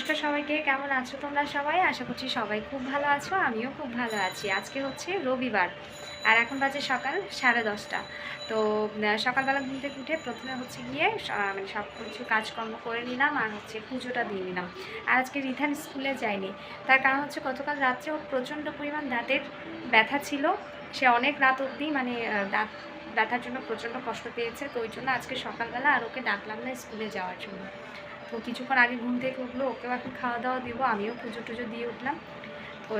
নমস্কার সবাইকে, কেমন আছো তোমরা সবাই? আশা করছি সবাই খুব ভালো আছো, আমিও খুব ভালো আছি। আজকে হচ্ছে রবিবার, আর এখন বাজে সকাল সাড়ে দশটা। তো সকালবেলা ঘুম থেকে উঠে প্রথমে হচ্ছে গিয়ে মানে সব কিছু কাজকর্ম করে নিলাম আর হচ্ছে পুজোটা দিয়ে নিলাম। আর আজকে রিধান স্কুলে যায়নি। তার কারণ হচ্ছে গতকাল রাত্রে ওর প্রচণ্ড পরিমাণ দাঁতের ব্যথা ছিল। সে অনেক রাত অবধি মানে দাঁত, ব্যথার জন্য প্রচণ্ড কষ্ট পেয়েছে। তো ওই জন্য আজকে সকালবেলা আর ওকে ডাকলাম না স্কুলে যাওয়ার জন্য। তো কিছুক্ষণ আগে ঘুম থেকে উঠল, ওকেও এখন খাওয়া দাওয়া দিব, আমিও পুজো টুজো দিয়ে উঠলাম। তো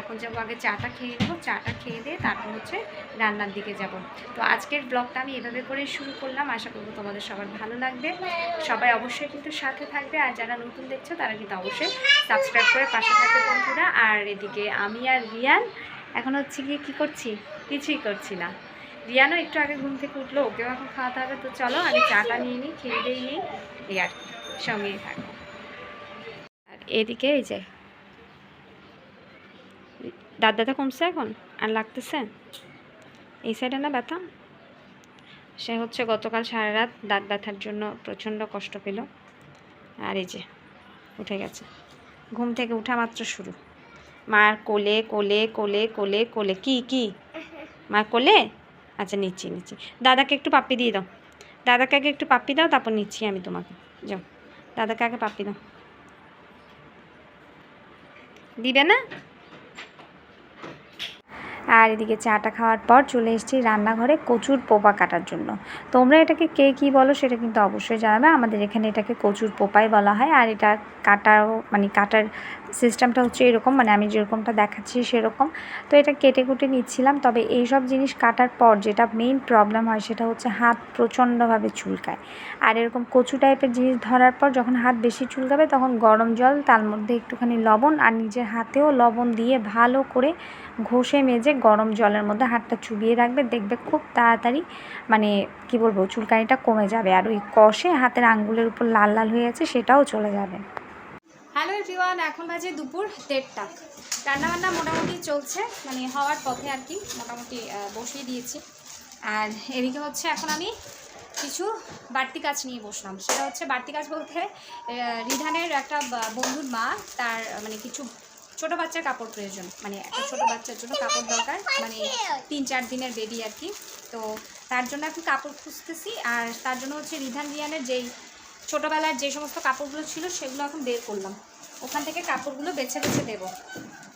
এখন যাব আগে চাটা খেয়ে নেব, চাটা খেয়ে দিয়ে তারপর হচ্ছে রান্নার দিকে যাব। তো আজকের ব্লগটা আমি এভাবে করে শুরু করলাম, আশা করব তোমাদের সবার ভালো লাগবে। সবাই অবশ্যই কিন্তু সাথে থাকবে, আর যারা নতুন দেখছ তারা কিন্তু অবশ্যই সাবস্ক্রাইব করে পাশে থাকবে বন্ধুরা। আর এদিকে আমি আর রিয়ান, এখন হচ্ছে গিয়ে কী করছি? কিছুই করছি না। রিয়ানও একটু আগে ঘুম থেকে উঠল, ওকেও এখন খাওয়াতে হবে, তো চলো আমি চাটা নিয়ে নিই, খেয়ে দিয়ে নিই, এই আর কি। সঙ্গেই থাকো আর এদিকে এই যে দাঁত ব্যথা কমছে এখন, আর লাগতেছে? এই সাইডে না ব্যথা? সে হচ্ছে গতকাল সারা রাত দাঁত ব্যথার জন্য প্রচণ্ড কষ্ট পেল। আর এই যে, উঠে গেছে। ঘুম থেকে উঠা মাত্র শুরু। মার কোলে কোলে কোলে কোলে কোলে। কি কি? মার কোলে? আচ্ছা নিচ্ছি নিচ্ছি। দাদাকে একটু পাপ্পি দিয়ে দাও। দাদাকে আগে একটু পাপ্পি দাও, তারপর নিচ্ছি আমি তোমাকে। যাও। দাদাকে আগে পাপি দাও। দিবে না? আর এদিকে চাটা খাওয়ার পর চলে এসেছি রান্নাঘরে কচুর পোপা কাটার জন্য। তোমরা এটাকে কে কি বলো সেটা কিন্তু অবশ্যই জানাবে। আমাদের এখানে এটাকে কচুর পোপাই বলা হয়। আর এটা কাটাও মানে কাটার সিস্টেমটা হচ্ছে এরকম মানে আমি যেরকমটা দেখাচ্ছি সেরকম। তো এটা কেটে কুটে নিচ্ছিলাম, তবে এই সব জিনিস কাটার পর যেটা মেইন প্রবলেম হয় সেটা হচ্ছে হাত প্রচণ্ডভাবে চুলকায়। আর এরকম কচু টাইপের জিনিস ধরার পর যখন হাত বেশি চুলকাবে তখন গরম জল, তার মধ্যে একটুখানি লবণ আর নিজের হাতেও লবণ দিয়ে ভালো করে ঘষে মেজে গরম জলের মধ্যে হাতটা চুবিয়ে রাখবে, দেখবে খুব তাড়াতাড়ি মানে কি বলব, চুলকানিটা কমে যাবে। আর ওই কষে হাতের আঙ্গুলের উপর লাল লাল হয়ে আছে সেটাও চলে যাবে। হ্যালো এভরিওয়ান এখন বাজে দুপুর দেড়টা। রান্নাবান্না মোটামুটি চলছে মানে হওয়ার পথে আর কি, মোটামুটি বসিয়ে দিয়েছি। আর এদিকে হচ্ছে এখন আমি কিছু বাড়তি কাজ নিয়ে বসলাম। সেটা হচ্ছে বাড়তি কাজ বলতে রিধানের একটা বন্ধুর মা, তার মানে কিছু ছোট বাচ্চার কাপড় প্রয়োজন। মানে একটা ছোট বাচ্চার জন্য কাপড় দরকার মানে তিন চার দিনের বেবি আর কি। তো তার জন্য এখন কাপড় খুঁজতেছি, আর তার জন্য হচ্ছে রিধান রিয়ানের যেই ছোটোবেলার যে সমস্ত কাপড়গুলো ছিল সেগুলো এখন বের করলাম। ওখান থেকে কাপড়গুলো বেছে বেছে দেবো।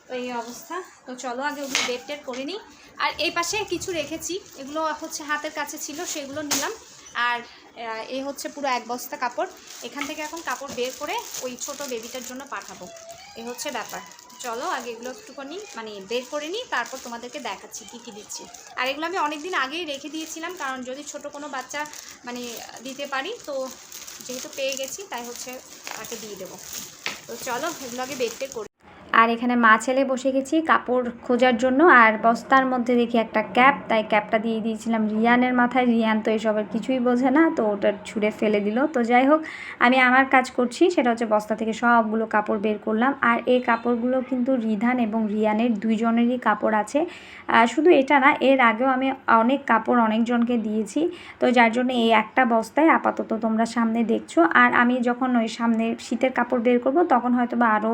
তো এই অবস্থা। তো চলো আগে ওগুলো বের টের করে নিই। আর এই পাশে কিছু রেখেছি। এগুলো হচ্ছে হাতের কাছে ছিল, সেগুলো নিলাম। আর এ হচ্ছে পুরো এক বস্তা কাপড়। এখান থেকে এখন কাপড় বের করে ওই ছোট বেবিটার জন্য পাঠাবো। এ হচ্ছে ব্যাপার। চলো, আগে এগুলো একটুখানি মানে বের করে নিই, তারপর তোমাদেরকে দেখাচ্ছি কী কী দিচ্ছি। আর এগুলো আমি অনেক দিন আগেই রেখে দিয়েছিলাম, কারণ যদি ছোট কোনো বাচ্চা মানে দিতে পারি, তো যেহেতু পেয়ে গেছি, তাই হচ্ছে তাকে দিয়ে দেবো। তো চলো, এগুলো আগে বেরটে করি আর এখানে মা ছেলে বসে গেছি কাপড় খোঁজার জন্য, আর বস্তার মধ্যে দেখি একটা ক্যাপ, তাই ক্যাপটা দিয়ে দিয়েছিলাম রিয়ানের মাথায়। রিয়ান তো এসবের কিছুই বোঝে না, তো ওটা ছুঁড়ে ফেলে দিল। তো যাই হোক, আমি আমার কাজ করছি, সেটা হচ্ছে বস্তা থেকে সবগুলো কাপড় বের করলাম। আর এই কাপড়গুলো কিন্তু রিধান এবং রিয়ানের দুইজনেরই কাপড় আছে। শুধু এটা না, এর আগেও আমি অনেক কাপড় অনেকজনকে দিয়েছি। তো যার জন্য এই একটা বস্তায় আপাতত তোমরা সামনে দেখছ। আর আমি যখন ওই সামনে শীতের কাপড় বের করব, তখন হয়তো বা আরও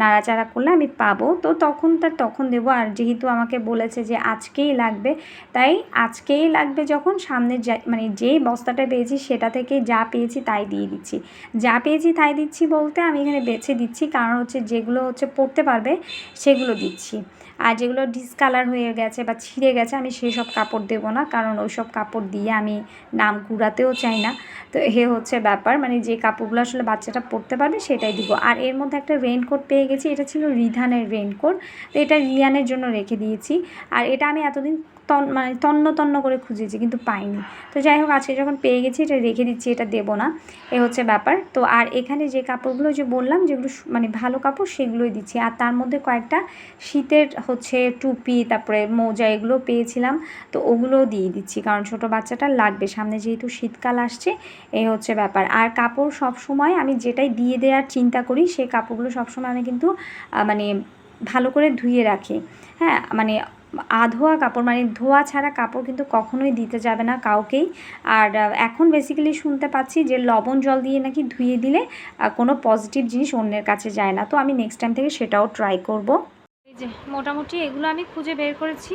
নাড়াচাড়া করলে আমি পাবো। তো তখন তার তখন দেবো। আর যেহেতু আমাকে বলেছে যে আজকেই লাগবে, তাই আজকেই লাগবে যখন সামনে যা- মানে যেই বস্তাটা পেয়েছি সেটা থেকে যা পেয়েছি তাই দিয়ে দিচ্ছি। যা পেয়েছি তাই দিচ্ছি বলতে আমি এখানে বেছে দিচ্ছি। কারণ হচ্ছে যেগুলো হচ্ছে পড়তে পারবে সেগুলো দিচ্ছি। আর যেগুলো ডিসকালার হয়ে গেছে বা ছিঁড়ে গেছে, আমি সেই সব কাপড় দেব না, কারণ ওই সব কাপড় দিয়ে আমি নাম কুড়াতেও চাই না। তো এ হচ্ছে ব্যাপার মানে যে কাপড়গুলো আসলে বাচ্চাটা পরতে পারবে সেটাই দিব। আর এর মধ্যে একটা রেনকোট পেয়ে গেছি, এটা ছিল রিধানের রেনকোট তো এটা রিয়ানের জন্য রেখে দিয়েছি। আর এটা আমি এতদিন তন মানে তন্ন তন্ন করে খুঁজেছি, কিন্তু পাইনি। তো যাই হোক, আজকে যখন পেয়ে গেছি, এটা রেখে দিচ্ছি, এটা দেবো না। এ হচ্ছে ব্যাপার। তো আর এখানে যে কাপড়গুলো যে বললাম, যেগুলো মানে ভালো কাপড়, সেগুলোই দিচ্ছি। আর তার মধ্যে কয়েকটা শীতের হচ্ছে টুপি, তারপরে মোজা, এগুলো পেয়েছিলাম। তো ওগুলোও দিয়ে দিচ্ছি, কারণ ছোট বাচ্চাটা লাগবে। সামনে যেহেতু শীতকাল আসছে এই হচ্ছে ব্যাপার। আর কাপড় সব সময় আমি যেটাই দিয়ে দেওয়ার চিন্তা করি সেই কাপড়গুলো সবসময় আমি কিন্তু মানে ভালো করে ধুয়ে রাখি। হ্যাঁ মানে আধোয়া কাপড় মানে ধোয়া ছাড়া কাপড় কিন্তু কখনোই দিতে যাবে না কাউকেই। আর এখন বেসিক্যালি শুনতে পাচ্ছি যে লবণ জল দিয়ে নাকি ধুয়ে দিলে কোনো পজিটিভ জিনিস অন্যের কাছে যায় না। তো আমি নেক্সট টাইম থেকে সেটাও ট্রাই করব। এই যে, মোটামুটি এগুলো আমি খুঁজে বের করেছি।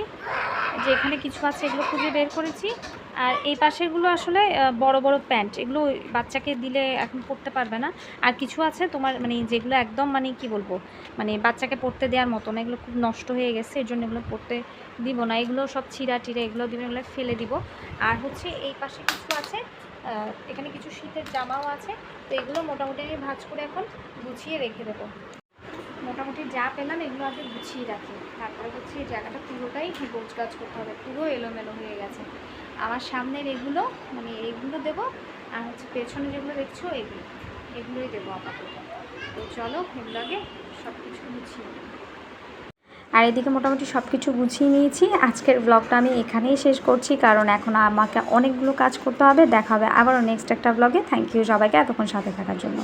যে এখানে কিছু আছে, এগুলো খুঁজে বের করেছি। আর এই পাশেরগুলো আসলে বড় বড় প্যান্ট। এগুলো বাচ্চাকে দিলে এখন পরতে পারবে না। আর কিছু আছে তোমার মানে যেগুলো একদম মানে কি বলব মানে বাচ্চাকে পরতে দেওয়ার মতো না। এগুলো খুব নষ্ট হয়ে গেছে, এর জন্য এগুলো পরতে দিব না। এগুলো সব ছিঁড়া টিড়ে, এগুলো দিব এগুলো ফেলে দিব। আর হচ্ছে এই পাশে কিছু আছে এখানে কিছু শীতের জামাও আছে। তো এগুলো মোটামুটি আমি ভাঁজ করে এখন গুছিয়ে রেখে দেবো। মোটামুটি যা পেলাম এগুলো আগে গুছিয়ে রাখি। তারপরে হচ্ছে এই জায়গাটা পুরোটাই গোছ গাছ করতে হবে, পুরো এলোমেলো হয়ে গেছে। আমার সামনের এগুলো মানে এগুলো দেবো, আর হচ্ছে পেছনে যেগুলো দেখছ, এগুলো, এগুলোই দেবো আপাতত। তো চলো, এগুলো আগে সব কিছু গুছিয়ে। আর এদিকে মোটামুটি সব কিছু গুছিয়ে নিয়েছি। আজকের ব্লগটা আমি এখানেই শেষ করছি, কারণ এখন আমাকে অনেকগুলো কাজ করতে হবে। দেখা হবে আবারও নেক্সট একটা ব্লগে থ্যাংক ইউ সবাইকে এতক্ষণ সাথে থাকার জন্য।